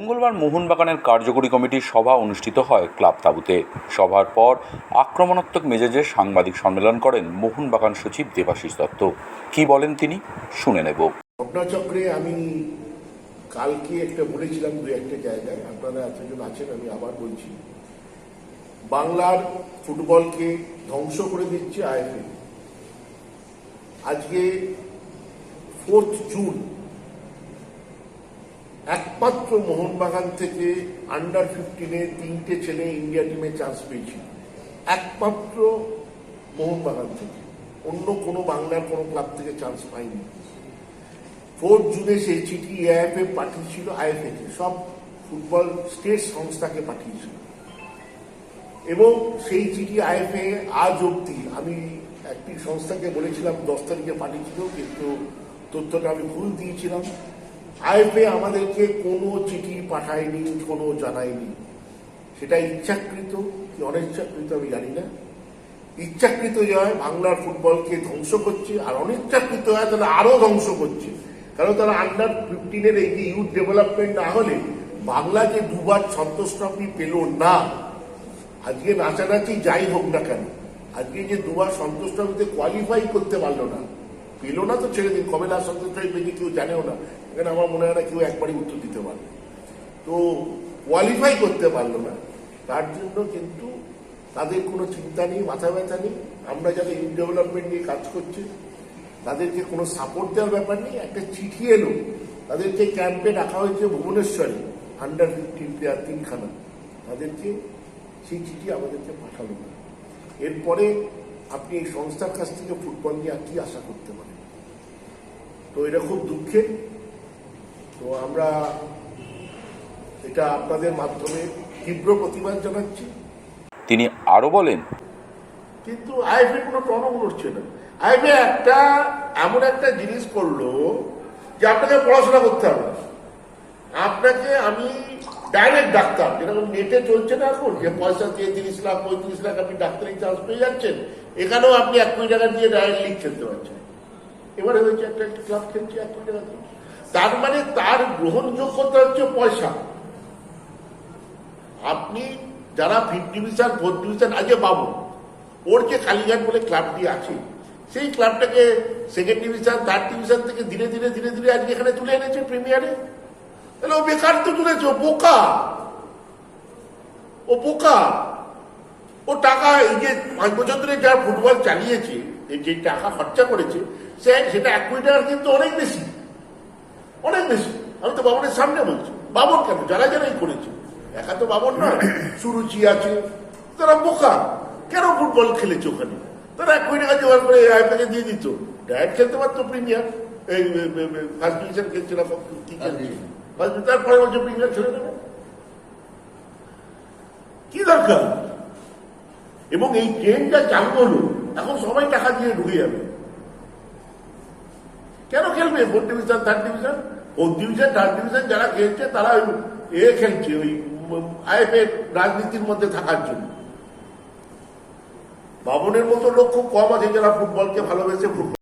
মঙ্গলবার মোহনবাগানের কার্যকরী কমিটির সভা অনুষ্ঠিত হয় ক্লাব তাঁবুতে। সভার পর আক্রমণাত্মক মেজাজে সাংবাদিক সম্মেলন করেন মোহনবাগান সচিব দেবাশিস দত্ত। কি বলেন তিনি? শুনে নেব। ঘটনাচক্রে আমি কালকে একটা বলেছিলাম দু একটা জায়গায়, আপনারা এতজন আছেন, আমি আবার বলছি। বাংলার ফুটবলকে ধ্বংস করে দিচ্ছে আইএফএ আজকে ফোর্থ জুন একমাত্র মোহনবাগান থেকে আন্ডার ফিফটিনে তিনটে ছেলে ইন্ডিয়া টিমে চান্স পেয়েছিল একমাত্র মোহনবাগান থেকে। অন্য কোনো বাংলার কোনো ক্লাব থেকে চান্স পায়নি। ফোর্থ জুনে সেই চিঠি এআইএফএ পাঠিয়েছিল আইএফএ কে সব ফুটবল স্টেট সংস্থাকে পাঠিয়েছিল। এবং সেই চিঠি আইএফএ আজ অব্দি আমি একটি সংস্থাকে বলেছিলাম, দশ তারিখে পাঠিয়েছিল, কিন্তু তথ্যটা আমি ভুল দিয়েছিলাম। আইএফএ আমাদেরকে কোনো চিঠি পাঠায়নি, কোনো জানায়নি। সেটা ইচ্ছাকৃত কি অনিচ্ছাকৃত আমি জানি না। ইচ্ছাকৃত হয় বাংলার ফুটবলকে ধ্বংস করছে, আর অনিচ্ছাকৃত হয় তারা আরও ধ্বংস করছে। কারণ তারা আন্ডার ফিফটিনের এই যে ইউথ ডেভেলপমেন্ট না হলে বাংলা যে দুবার সন্তোষ ট্রফি পেল না। আজকে নাচানাচি যাই হোক না কেন, আজকে যে দুবার সন্তোষ ট্রফিতে কোয়ালিফাই করতে পারল না। পেল না তো ছেড়ে দিন, কবে সন্তোষ ট্রফি পেয়েছে কেউ জানেও না। এখানে আমার মনে হয় না কেউ একবারই উত্তর দিতে পারবে। তো কোয়ালিফাই করতে পারল না। তার জন্য কিন্তু তাদের কোনো চিন্তা নেই, মাথা ব্যথা নেই। আমরা যারা ইউথ ডেভেলপমেন্ট নিয়ে কাজ করছি, তাদেরকে কোনো সাপোর্ট দেওয়ার ব্যাপার নেই। একটা চিঠি এলো, তাদেরকে ক্যাম্পে রাখা হয়েছে ভুবনেশ্বরে আন্ডার ফিফটিন প্লেয়ার তিনখানা। তাদেরকে সেই চিঠি আমাদেরকে পাঠালো না। এরপরে আপনি এই সংস্থার কাছ থেকে ফুটবল নিয়ে আর কি আশা করতে পারেন? তো এটা খুব দুঃখের। তো আমরা এটা আপনাদের মাধ্যমে তীব্র প্রতিবাদ জানাচ্ছি। তিনি আরও বলেন কিন্তু আইএফএ কোনো টনক নড়ছে না। আইএফএ একটা এমন একটা জিনিস করল যে আপনাকে পড়াশোনা করতে হবে। আপনাকে আমি ডাইরেক্ট ডাক্তার, যেরকম নেটে চলছে না এখন, যে পয়সা দিয়ে তিরিশ লাখ, পঁয়ত্রিশ লাখ আপনি ডাক্তারি চান্স পেয়ে যাচ্ছেন, এখানেও আপনি এক কোটি টাকা দিয়ে ডাইরেক্ট লিগ খেলতে পারছেন। এবারে হয়েছে একটা ক্লাব খেলছে এক কোটি টাকা দিয়ে। তার মানে তার গ্রহণযোগ্যতা হচ্ছে পয়সা। আপনি যারা ফিফথ ডিভিশন ফোর্থ ডিভিশন আজকে পাবো ওর যে কালীঘাট বলে ক্লাবটি আছে, সেই ক্লাবটাকে সেকেন্ড ডিভিশন থার্ড ডিভিশন থেকে ধীরে ধীরে ধীরে ধীরে আজকে এখানে তুলে এনেছে প্রিমিয়ারে তাহলে ও বেকার তো তুলেছে ও বোকা ও বোকা ও টাকা এই যে পাঁচ বছর ধরে যারা ফুটবল চালিয়েছে যে টাকা খরচা করেছে সে সেটা এক কোটি টাকার কিন্তু অনেক বেশি অনেক বেশি আমি তো বাবনের সামনে বলছি বাবন কেন যারা যারাই করেছে একা তো বাবন নয় সুরুচি আছে তারা বোকা কেন ফুটবল খেলেছে ওখানে তারা এক কোটি টাকা জোগাড় করে আইপিএলে দিয়ে দিত ডাইরেক্ট খেলতে পারতো প্রিমিয়ার এই ফার্স্ট ডিভিশন খেলছে না কি খেলছে তারপরে বলছে প্রিমিয়ার ছেড়ে দেবে। কি দরকার? এবং এই ট্রেনটা চালু হলো, এখন সবাই টাকা দিয়ে ঢুকে যাবে। কেন খেলবে? Fourth division third division fourth division third division যারা খেলছে, তারা এ খেলছে, ওই রাজনীতির মধ্যে থাকার জন্য। বাবনের মতো লোক খুব কম আছে যারা ফুটবলকে ভালোবেসে ফুটবল